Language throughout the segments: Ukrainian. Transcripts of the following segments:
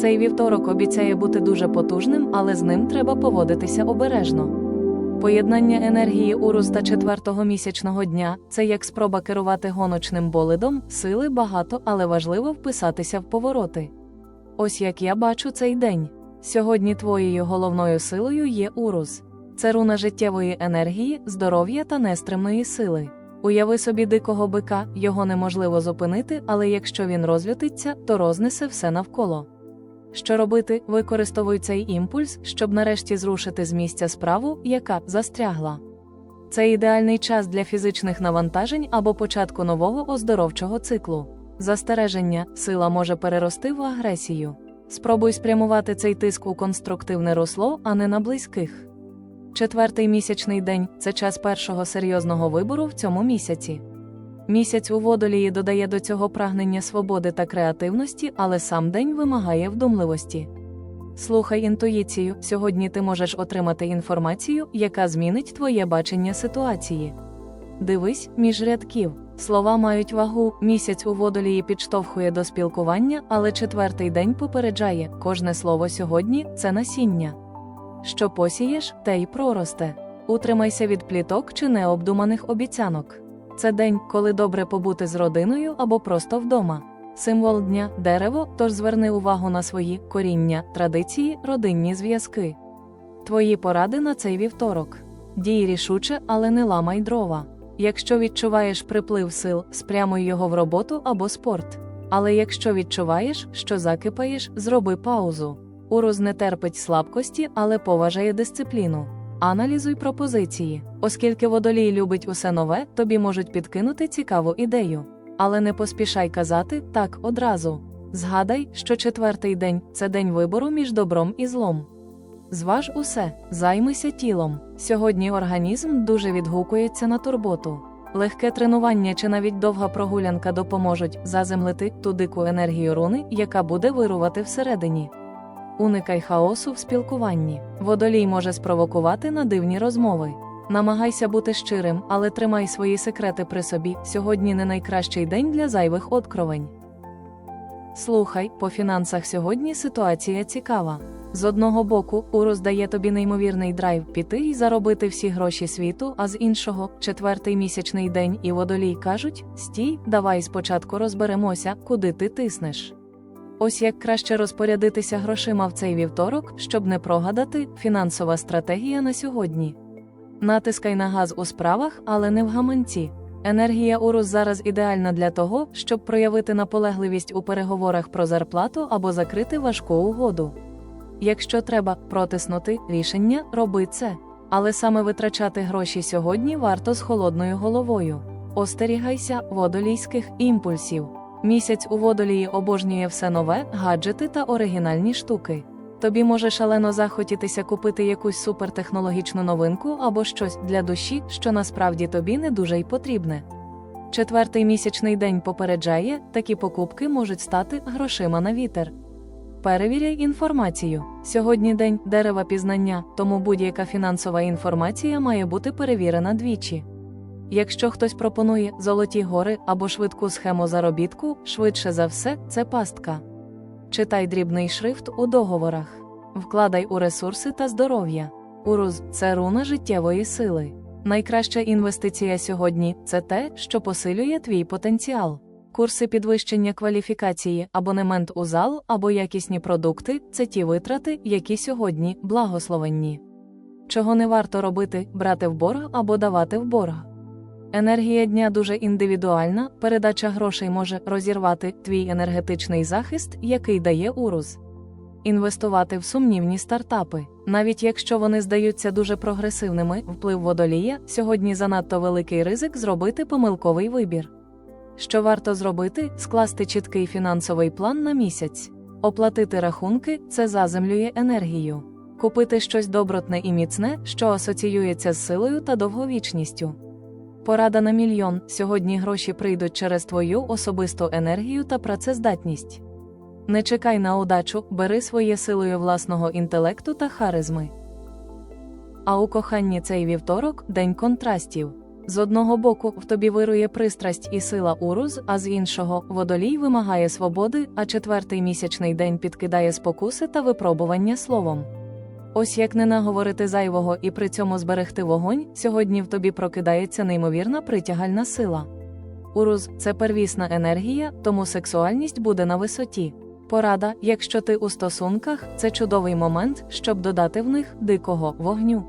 Цей вівторок обіцяє бути дуже потужним, але з ним треба поводитися обережно. Поєднання енергії Урус та четвертого місячного дня це як спроба керувати гоночним болидом, сили багато, але важливо вписатися в повороти. Ось як я бачу цей день. Сьогодні твоєю головною силою є Урус. Це руна життєвої енергії, здоров'я та нестримної сили. Уяви собі дикого бика, його неможливо зупинити, але якщо він розлютиться, то рознесе все навколо. Що робити, використовуй цей імпульс, щоб нарешті зрушити з місця справу, яка застрягла. Це ідеальний час для фізичних навантажень або початку нового оздоровчого циклу. Застереження, сила може перерости в агресію. Спробуй спрямувати цей тиск у конструктивне русло, а не на близьких. Четвертий місячний день це час першого серйозного вибору в цьому місяці. Місяць у водолії додає до цього прагнення свободи та креативності, але сам день вимагає вдумливості. Слухай інтуїцію, сьогодні ти можеш отримати інформацію, яка змінить твоє бачення ситуації. Дивись між рядків. Слова мають вагу, місяць у водолії підштовхує до спілкування, але четвертий день попереджає, кожне слово сьогодні це насіння. Що посієш, те й проросте. Утримайся від пліток чи необдуманих обіцянок. Це день, коли добре побути з родиною або просто вдома. Символ дня дерево, тож зверни увагу на свої коріння, традиції, родинні зв'язки. Твої поради на цей вівторок. Дій рішуче, але не ламай дрова. Якщо відчуваєш приплив сил, спрямуй його в роботу або спорт. Але якщо відчуваєш, що закипаєш, зроби паузу. Урус не терпить слабкості, але поважає дисципліну. Аналізуй пропозиції. Оскільки водолій любить усе нове, тобі можуть підкинути цікаву ідею. Але не поспішай казати так одразу. Згадай, що четвертий день це день вибору між добром і злом. Зваж усе, займися тілом. Сьогодні організм дуже відгукується на турботу. Легке тренування чи навіть довга прогулянка допоможуть заземлити ту дику енергію руни, яка буде вирувати всередині. Уникай хаосу в спілкуванні. Водолій може спровокувати на дивні розмови. Намагайся бути щирим, але тримай свої секрети при собі. Сьогодні не найкращий день для зайвих откровень. Слухай, по фінансах сьогодні ситуація цікава. З одного боку, Урус дає тобі неймовірний драйв піти і заробити всі гроші світу, а з іншого, четвертий місячний день і водолій кажуть: стій, давай спочатку розберемося, куди ти тиснеш. Ось як краще розпорядитися грошима в цей вівторок, щоб не прогадати фінансова стратегія на сьогодні. Натискай на газ у справах, але не в гаманці. Енергія Урус зараз ідеальна для того, щоб проявити наполегливість у переговорах про зарплату або закрити важку угоду. Якщо треба протиснути рішення, роби це. Але саме витрачати гроші сьогодні варто з холодною головою. Остерігайся водолійських імпульсів. Місяць у водолії обожнює все нове, гаджети та оригінальні штуки. Тобі може шалено захотітися купити якусь супертехнологічну новинку або щось для душі, що насправді тобі не дуже й потрібне. Четвертий місячний день попереджає, такі покупки можуть стати грошима на вітер. Перевіряй інформацію. Сьогодні день дерева пізнання, тому будь-яка фінансова інформація має бути перевірена двічі. Якщо хтось пропонує золоті гори або швидку схему заробітку, швидше за все, це пастка. Читай дрібний шрифт у договорах, вкладай у ресурси та здоров'я. Урус це руна життєвої сили. Найкраща інвестиція сьогодні це те, що посилює твій потенціал. Курси підвищення кваліфікації, абонемент у зал або якісні продукти це ті витрати, які сьогодні благословенні. Чого не варто робити, брати в борг або давати в борг. Енергія дня дуже індивідуальна, передача грошей може розірвати твій енергетичний захист, який дає урус. Інвестувати в сумнівні стартапи, навіть якщо вони здаються дуже прогресивними, вплив водолія сьогодні занадто великий ризик зробити помилковий вибір. Що варто зробити, скласти чіткий фінансовий план на місяць, оплатити рахунки це заземлює енергію, купити щось добротне і міцне, що асоціюється з силою та довговічністю. Порада на мільйон. Сьогодні гроші прийдуть через твою особисту енергію та працездатність. Не чекай на удачу, бери своє силою власного інтелекту та харизми. А у коханні цей вівторок день контрастів. З одного боку в тобі вирує пристрасть і сила уруз, а з іншого водолій вимагає свободи, а четвертий місячний день підкидає спокуси та випробування словом. Ось як не наговорити зайвого і при цьому зберегти вогонь, сьогодні в тобі прокидається неймовірна притягальна сила. Уруз це первісна енергія, тому сексуальність буде на висоті. Порада, якщо ти у стосунках, це чудовий момент, щоб додати в них дикого вогню.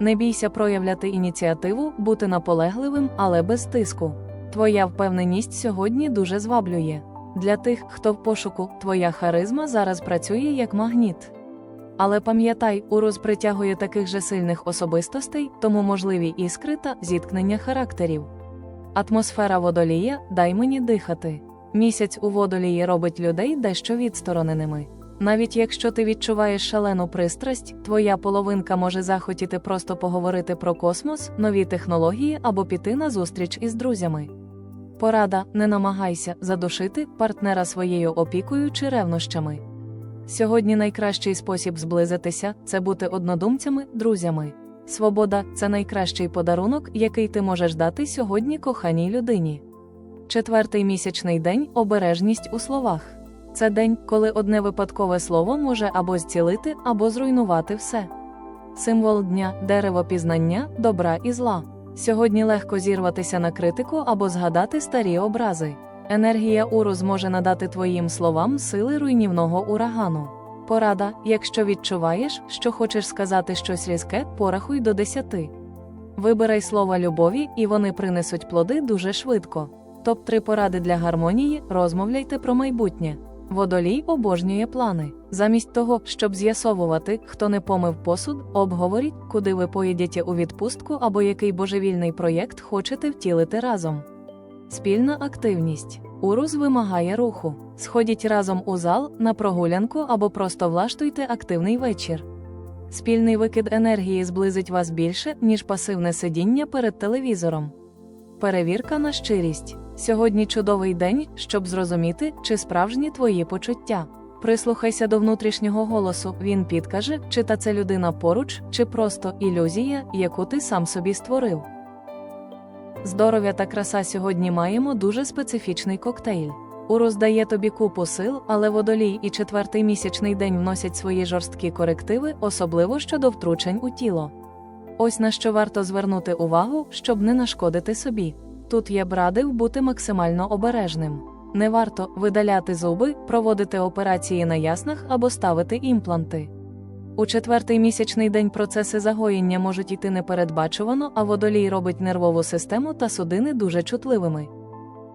Не бійся проявляти ініціативу, бути наполегливим, але без тиску. Твоя впевненість сьогодні дуже зваблює. Для тих, хто в пошуку, твоя харизма зараз працює як магніт. Але пам'ятай, урус притягує таких же сильних особистостей, тому можливі іскри та зіткнення характерів. Атмосфера водолія дай мені дихати. Місяць у водолії робить людей дещо відстороненими. Навіть якщо ти відчуваєш шалену пристрасть, твоя половинка може захотіти просто поговорити про космос, нові технології або піти на зустріч із друзями. Порада не намагайся задушити партнера своєю опікою чи ревнощами. Сьогодні найкращий спосіб зблизитися це бути однодумцями, друзями. Свобода це найкращий подарунок, який ти можеш дати сьогодні коханій людині. Четвертий місячний день обережність у словах. Це день, коли одне випадкове слово може або зцілити, або зруйнувати все. Символ дня дерево пізнання, добра і зла. Сьогодні легко зірватися на критику або згадати старі образи. Енергія уру зможе надати твоїм словам сили руйнівного урагану. Порада, якщо відчуваєш, що хочеш сказати щось різке, порахуй до десяти. Вибирай слова любові, і вони принесуть плоди дуже швидко. Топ 3 поради для гармонії розмовляйте про майбутнє. Водолій обожнює плани. Замість того, щоб з'ясовувати, хто не помив посуд, обговоріть, куди ви поїдете у відпустку або який божевільний проєкт хочете втілити разом. Спільна активність. Урус вимагає руху. Сходіть разом у зал, на прогулянку або просто влаштуйте активний вечір. Спільний викид енергії зблизить вас більше, ніж пасивне сидіння перед телевізором. Перевірка на щирість. Сьогодні чудовий день, щоб зрозуміти, чи справжні твої почуття. Прислухайся до внутрішнього голосу, він підкаже, чи та це людина поруч, чи просто ілюзія, яку ти сам собі створив. Здоров'я та краса сьогодні маємо дуже специфічний коктейль. Урус дає тобі купу сил, але водолій і четвертий місячний день вносять свої жорсткі корективи, особливо щодо втручень у тіло. Ось на що варто звернути увагу, щоб не нашкодити собі. Тут я б радив бути максимально обережним. Не варто видаляти зуби, проводити операції на яснах або ставити імпланти. У четвертий місячний день процеси загоєння можуть йти непередбачувано, а водолій робить нервову систему та судини дуже чутливими.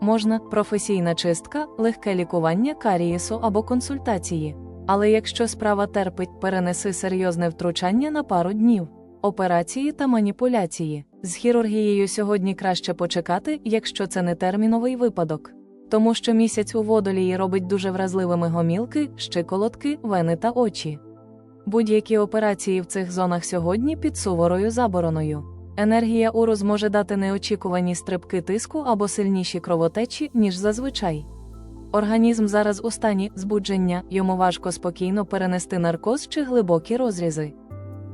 Можна професійна чистка, легке лікування карієсу або консультації. Але якщо справа терпить, перенеси серйозне втручання на пару днів, операції та маніпуляції. З хірургією сьогодні краще почекати, якщо це не терміновий випадок. Тому що місяць у водолії робить дуже вразливими гомілки, щиколотки, вени та очі. Будь-які операції в цих зонах сьогодні під суворою забороною. Енергія уру зможе дати неочікувані стрибки тиску або сильніші кровотечі, ніж зазвичай. Організм зараз у стані збудження, йому важко спокійно перенести наркоз чи глибокі розрізи.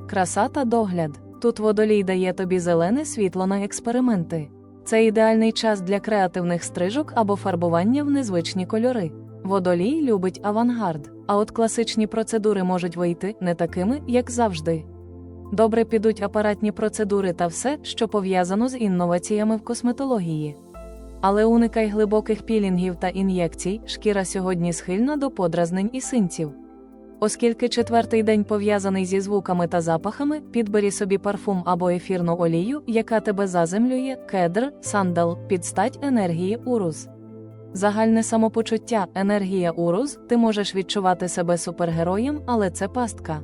Краса та догляд. Тут водолій дає тобі зелене світло на експерименти. Це ідеальний час для креативних стрижок або фарбування в незвичні кольори. Водолій любить авангард, а от класичні процедури можуть вийти не такими, як завжди. Добре підуть апаратні процедури та все, що пов'язано з інноваціями в косметології. Але уникай глибоких пілінгів та ін'єкцій, шкіра сьогодні схильна до подразнень і синців. Оскільки четвертий день пов'язаний зі звуками та запахами, підбері собі парфум або ефірну олію, яка тебе заземлює, кедр, сандал, підстать енергії уруз. Загальне самопочуття, енергія уруз, ти можеш відчувати себе супергероєм, але це пастка.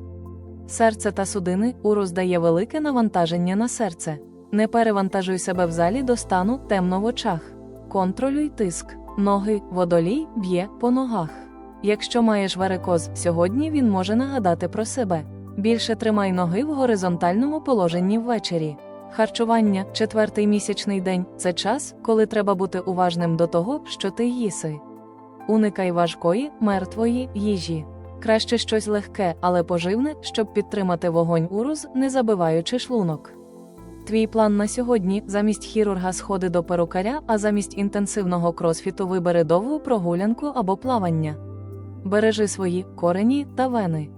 Серце та судини уруз дає велике навантаження на серце. Не перевантажуй себе в залі до стану темно в очах. Контролюй тиск. Ноги, водолій б'є по ногах. Якщо маєш варикоз, сьогодні він може нагадати про себе. Більше тримай ноги в горизонтальному положенні ввечері. Харчування, четвертий місячний день це час, коли треба бути уважним до того, що ти їси. Уникай важкої, мертвої їжі. Краще щось легке, але поживне, щоб підтримати вогонь уруз, не забиваючи шлунок. Твій план на сьогодні замість хірурга сходи до перукаря, а замість інтенсивного кросфіту вибери довгу прогулянку або плавання. Бережи свої корені та вени.